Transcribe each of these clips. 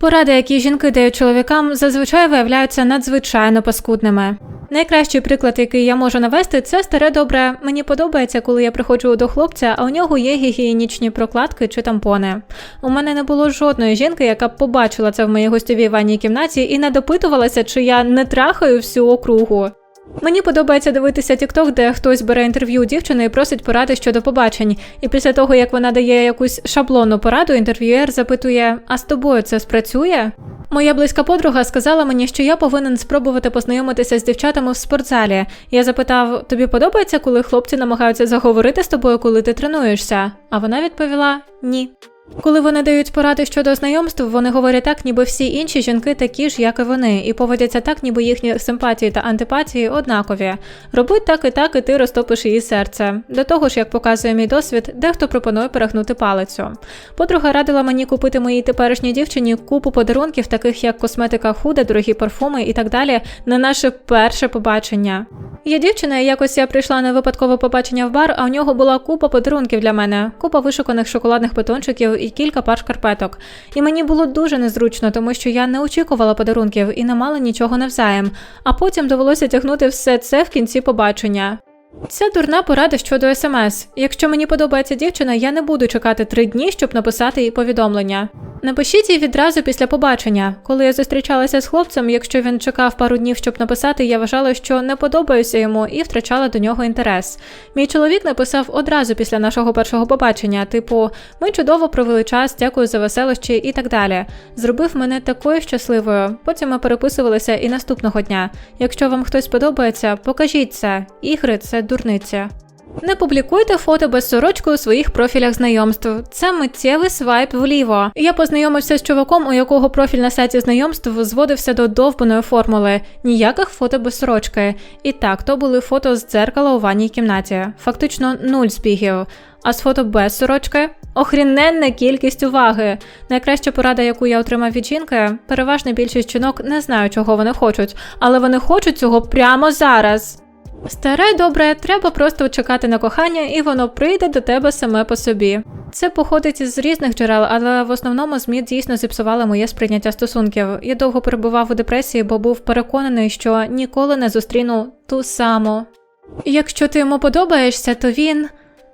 Поради, які жінки дають чоловікам, зазвичай виявляються надзвичайно паскудними. Найкращий приклад, який я можу навести, це старе добре. Мені подобається, коли я приходжу до хлопця, а у нього є гігієнічні прокладки чи тампони. У мене не було жодної жінки, яка б побачила це в моїй гостьовій ванній кімнаті і не допитувалася, чи я не трахаю всю округу. Мені подобається дивитися TikTok, де хтось бере інтерв'ю дівчини і просить поради щодо побачень. І після того, як вона дає якусь шаблонну пораду, інтерв'юєр запитує: А з тобою це спрацює? Моя близька подруга сказала мені, що я повинен спробувати познайомитися з дівчатами в спортзалі. Я запитав: тобі подобається, коли хлопці намагаються заговорити з тобою, коли ти тренуєшся? А вона відповіла ні. Коли вони дають поради щодо знайомств, вони говорять так, ніби всі інші жінки такі ж, як і вони, і поводяться так, ніби їхні симпатії та антипатії однакові. Роби так і так, і ти розтопиш її серце. До того ж, як показує мій досвід, дехто пропонує перегнути палицю. Подруга радила мені купити моїй теперішній дівчині купу подарунків, таких як косметика худа, дорогі парфуми і так далі, на наше перше побачення. Є дівчина, і якось я прийшла на випадкове побачення в бар, а у нього була купа подарунків для мене, купа вишуканих шоколадних батончиків і кілька пар шкарпеток. І мені було дуже незручно, тому що я не очікувала подарунків і не мала нічого навзаєм. А потім довелося тягнути все це в кінці побачення. Це дурна порада щодо смс. Якщо мені подобається дівчина, я не буду чекати три дні, щоб написати їй повідомлення. Напишіть їй відразу після побачення. Коли я зустрічалася з хлопцем, якщо він чекав пару днів, щоб написати, я вважала, що не подобаюся йому і втрачала до нього інтерес. Мій чоловік написав одразу після нашого першого побачення, типу, ми чудово провели час, дякую за веселощі і так далі. Зробив мене такою щасливою. Потім ми переписувалися і наступного дня. Якщо вам хтось подобається, покажіть це. Ігри це дурниця. Не публікуйте фото без сорочки у своїх профілях знайомств. Це миттєвий свайп вліво. Я познайомився з чуваком, у якого профіль на сайті знайомств зводився до довбаної формули ніяких фото без сорочки. І так, то були фото з дзеркала у ванній кімнаті. Фактично нуль збігів. А з фото без сорочки охріненна кількість уваги. Найкраща порада, яку я отримав від жінки, переважна більшість жінок не знаю, чого вони хочуть, але вони хочуть цього прямо зараз. Старе добре, треба просто чекати на кохання, і воно прийде до тебе саме по собі. Це походить із різних джерел, але в основному ЗМІ дійсно зіпсували моє сприйняття стосунків. Я довго перебував у депресії, бо був переконаний, що ніколи не зустріну ту саму. Якщо ти йому подобаєшся, то він.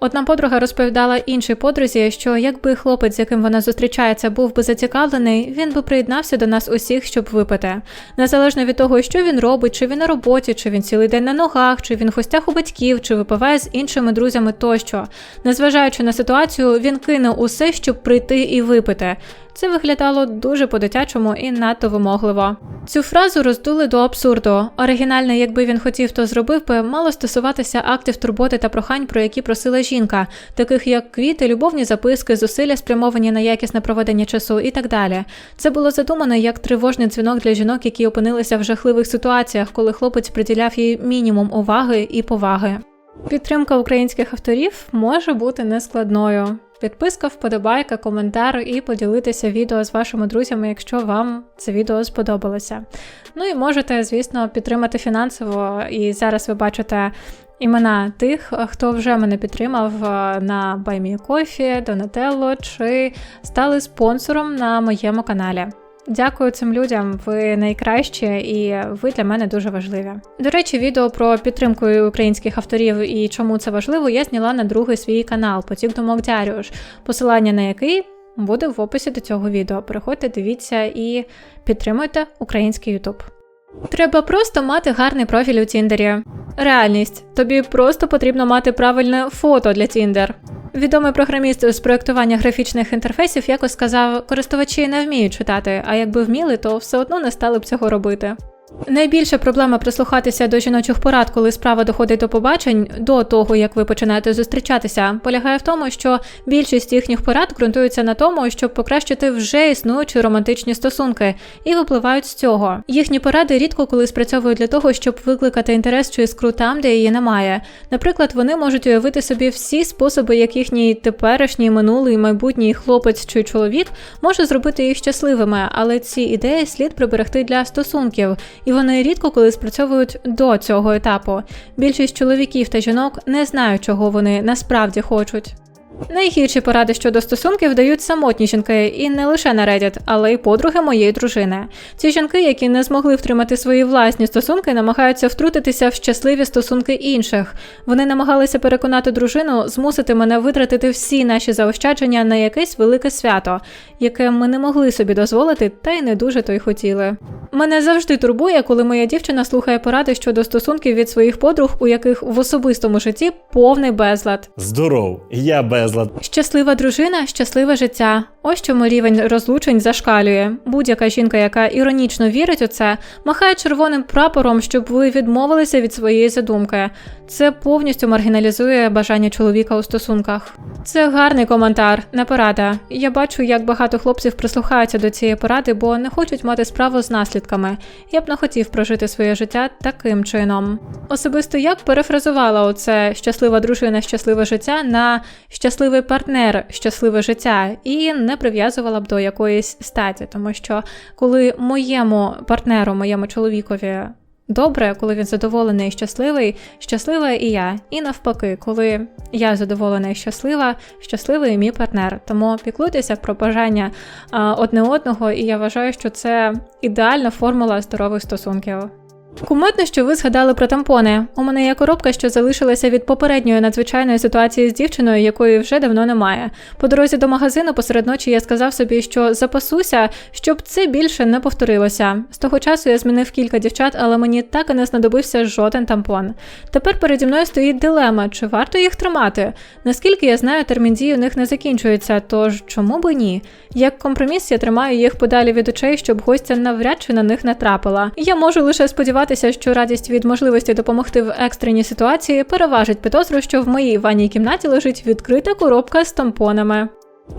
Одна подруга розповідала іншій подрузі, що якби хлопець, з яким вона зустрічається, був би зацікавлений, він би приєднався до нас усіх, щоб випити. Незалежно від того, що він робить, чи він на роботі, чи він цілий день на ногах, чи він в гостях у батьків, чи випиває з іншими друзями тощо. Незважаючи на ситуацію, він кине усе, щоб прийти і випити. Це виглядало дуже по-дитячому і надто вимогливо. Цю фразу роздули до абсурду. Оригінально, якби він хотів, то зробив би, мало стосуватися актів турботи та прохань, про які просила жінка, таких як квіти, любовні записки, зусилля спрямовані на якісне проведення часу і так далі. Це було задумано як тривожний дзвінок для жінок, які опинилися в жахливих ситуаціях, коли хлопець приділяв їй мінімум уваги і поваги. Підтримка українських авторів може бути нескладною. Підписка, вподобайка, коментар і поділитися відео з вашими друзями, якщо вам це відео сподобалося. Ну і можете, звісно, підтримати фінансово. І зараз ви бачите імена тих, хто вже мене підтримав е, на BuyMeCoffee, Donatello чи стали спонсором на моєму каналі. Дякую цим людям, ви найкращі і ви для мене дуже важливі. До речі, відео про підтримку українських авторів і чому це важливо, я зняла на другий свій канал Потік думок Дяріуш, посилання на який буде в описі до цього відео. Переходьте, дивіться і підтримуйте український Ютуб. Треба просто мати гарний профіль у Тіндері. Реальність. Тобі просто потрібно мати правильне фото для Тіндер. Відомий програміст з проєктування графічних інтерфейсів якось сказав, користувачі не вміють читати, а якби вміли, то все одно не стали б цього робити. Найбільша проблема прислухатися до жіночих порад, коли справа доходить до побачень, до того як ви починаєте зустрічатися, полягає в тому, що більшість їхніх порад ґрунтується на тому, щоб покращити вже існуючі романтичні стосунки, і випливають з цього. Їхні поради рідко коли спрацьовують для того, щоб викликати інтерес чи іскру там, де її немає. Наприклад, вони можуть уявити собі всі способи, як їхній теперішній, минулий, майбутній хлопець чи чоловік може зробити їх щасливими, але ці ідеї слід приберегти для стосунків і вони рідко коли спрацьовують до цього етапу. Більшість чоловіків та жінок не знають, чого вони насправді хочуть. Найгірші поради щодо стосунків дають самотні жінки, і не лише на Reddit, але й подруги моєї дружини. Ці жінки, які не змогли втримати свої власні стосунки, намагаються втрутитися в щасливі стосунки інших. Вони намагалися переконати дружину, змусити мене витратити всі наші заощадження на якесь велике свято, яке ми не могли собі дозволити, та й не дуже то й хотіли. Мене завжди турбує, коли моя дівчина слухає поради щодо стосунків від своїх подруг, у яких в особистому житті повний безлад. Здоров, я безлад. Щаслива дружина, щасливе життя. Ось чому рівень розлучень зашкалює. Будь-яка жінка, яка іронічно вірить у це, махає червоним прапором, щоб ви відмовилися від своєї задумки. Це повністю маргіналізує бажання чоловіка у стосунках. Це гарний коментар, не порада. Я бачу, як багато хлопців прислухаються до цієї поради, бо не хочуть мати справу з наслідками. Я б не хотів прожити своє життя таким чином. Особисто я б перефразувала оце щаслива дружина, щасливе життя на щасливий партнер, щасливе життя, і не прив'язувала б до якоїсь статі, тому що коли моєму партнеру, моєму чоловікові. Добре, коли він задоволений і щасливий, щаслива і я. І навпаки, коли я задоволена і щаслива, щасливий і мій партнер. Тому піклуйтеся про бажання одне одного, і я вважаю, що це ідеальна формула здорових стосунків. Кумедно, що ви згадали про тампони. У мене є коробка, що залишилася від попередньої надзвичайної ситуації з дівчиною, якої вже давно немає. По дорозі до магазину посеред ночі я сказав собі, що запасуся, щоб це більше не повторилося. З того часу я змінив кілька дівчат, але мені так і не знадобився жоден тампон. Тепер переді мною стоїть дилема, чи варто їх тримати. Наскільки я знаю, термін дії у них не закінчується, тож чому би ні? Як компроміс я тримаю їх подалі від очей, щоб гостя навряд чи на них не трапила. Я можу лише сподіватися, що радість від можливості допомогти в екстреній ситуації переважить підозру, що в моїй ванній кімнаті лежить відкрита коробка з тампонами.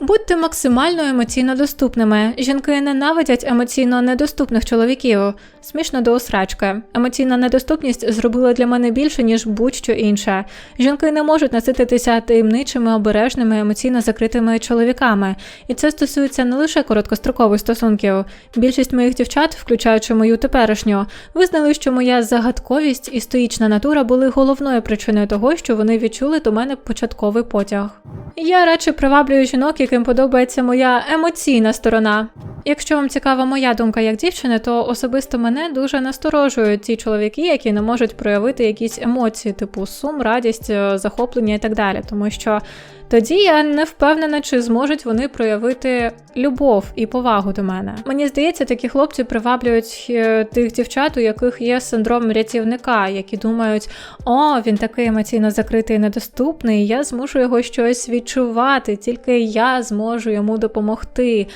Будьте максимально емоційно доступними. Жінки ненавидять емоційно недоступних чоловіків. Смішно до осрачки. Емоційна недоступність зробила для мене більше, ніж будь-що інше. Жінки не можуть насититися таємничими, обережними, емоційно закритими чоловіками. І це стосується не лише короткострокових стосунків. Більшість моїх дівчат, включаючи мою теперішню, визнали, що моя загадковість і стоїчна натура були головною причиною того, що вони відчули до мене початковий потяг. Я радше приваблюю жінок, яким подобається моя емоційна сторона. Якщо вам цікава моя думка як дівчини, то особисто мене дуже насторожують ті чоловіки, які не можуть проявити якісь емоції, типу сум, радість, е, захоплення і так далі. Тому що тоді я не впевнена, чи зможуть вони проявити любов і повагу до мене. Мені здається, такі хлопці приваблюють е, тих дівчат, у яких є синдром рятівника, які думають, о, він такий емоційно закритий і недоступний, я змушу його щось відчувати, тільки я зможу йому допомогти.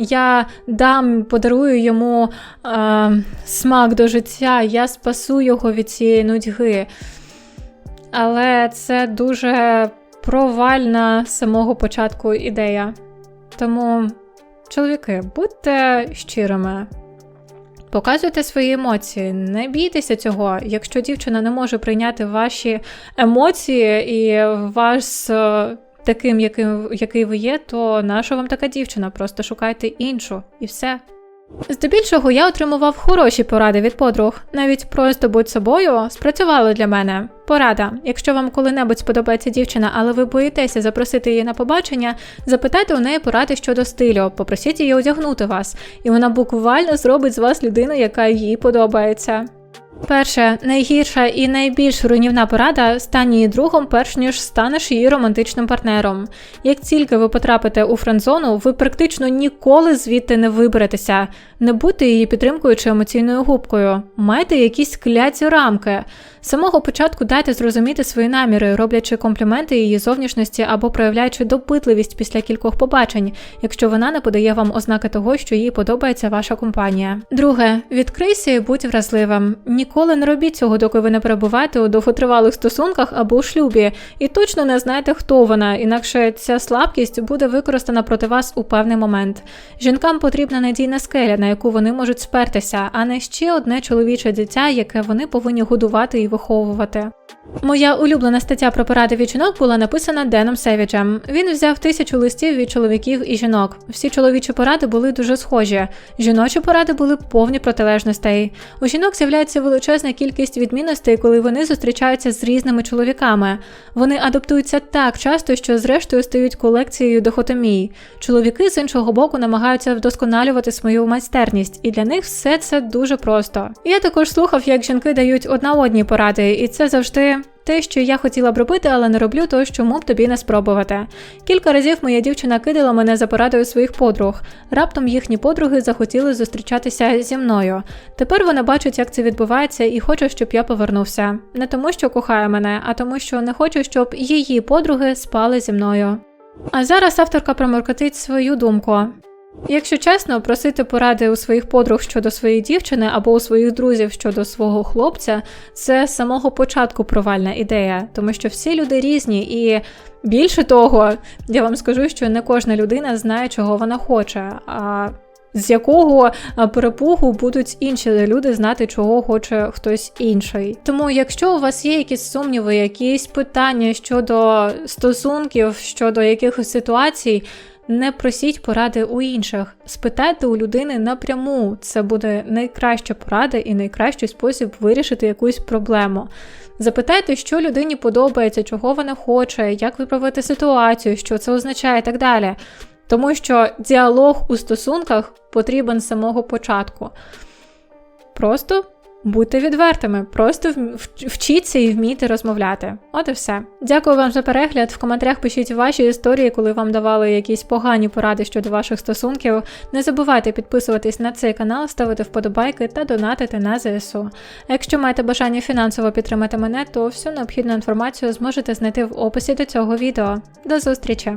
Я дам, подарую йому е, смак до життя, я спасу його від цієї нудьги. Але це дуже провальна з самого початку ідея. Тому, чоловіки, будьте щирими. Показуйте свої емоції, не бійтеся цього. Якщо дівчина не може прийняти ваші емоції і вас е, таким, яким, який ви є, то наша вам така дівчина? Просто шукайте іншу і все. Здебільшого я отримував хороші поради від подруг. Навіть просто будь собою спрацювало для мене. Порада. Якщо вам коли-небудь сподобається дівчина, але ви боїтеся запросити її на побачення, запитайте у неї поради щодо стилю, попросіть її одягнути вас, і вона буквально зробить з вас людину, яка їй подобається. Перше, найгірша і найбільш руйнівна порада стань її другом, перш ніж станеш її романтичним партнером. Як тільки ви потрапите у френдзону, ви практично ніколи звідти не виберетеся. Не будьте її підтримкою чи емоційною губкою. Майте якісь кляті рамки. З самого початку дайте зрозуміти свої наміри, роблячи компліменти її зовнішності або проявляючи допитливість після кількох побачень, якщо вона не подає вам ознаки того, що їй подобається ваша компанія. Друге, відкрийся і будь вразливим. Ніколи не робіть цього, доки ви не перебуваєте у довготривалих стосунках або у шлюбі, і точно не знаєте, хто вона, інакше ця слабкість буде використана проти вас у певний момент. Жінкам потрібна надійна скеля, на яку вони можуть спертися, а не ще одне чоловіче дитя, яке вони повинні годувати і виховувати. Моя улюблена стаття про поради від жінок була написана Деном Севіджем. Він взяв тисячу листів від чоловіків і жінок. Всі чоловічі поради були дуже схожі. Жіночі поради були повні протилежностей. У жінок з'являється величезна кількість відмінностей, коли вони зустрічаються з різними чоловіками. Вони адаптуються так часто, що зрештою стають колекцією дихотомій. Чоловіки з іншого боку намагаються вдосконалювати свою майстерність, і для них все це дуже просто. Я також слухав, як жінки дають одна одній поради, і це завжди. Те, що я хотіла б робити, але не роблю, то чому б тобі не спробувати. Кілька разів моя дівчина кидала мене за порадою своїх подруг. Раптом їхні подруги захотіли зустрічатися зі мною. Тепер вона бачить, як це відбувається, і хоче, щоб я повернувся. Не тому, що кохає мене, а тому, що не хочу, щоб її подруги спали зі мною. А зараз авторка проморкотить свою думку. Якщо чесно, просити поради у своїх подруг щодо своєї дівчини або у своїх друзів щодо свого хлопця, це з самого початку провальна ідея, тому що всі люди різні, і більше того, я вам скажу, що не кожна людина знає, чого вона хоче. А з якого перепугу будуть інші люди знати, чого хоче хтось інший. Тому, якщо у вас є якісь сумніви, якісь питання щодо стосунків, щодо якихось ситуацій, не просіть поради у інших, спитайте у людини напряму. Це буде найкраща порада і найкращий спосіб вирішити якусь проблему. Запитайте, що людині подобається, чого вона хоче, як виправити ситуацію, що це означає і так далі. Тому що діалог у стосунках потрібен з самого початку. Просто будьте відвертими, просто вчіться і вмійте розмовляти. От і все. Дякую вам за перегляд. В коментарях пишіть ваші історії, коли вам давали якісь погані поради щодо ваших стосунків. Не забувайте підписуватись на цей канал, ставити вподобайки та донатити на ЗСУ. Якщо маєте бажання фінансово підтримати мене, то всю необхідну інформацію зможете знайти в описі до цього відео. До зустрічі!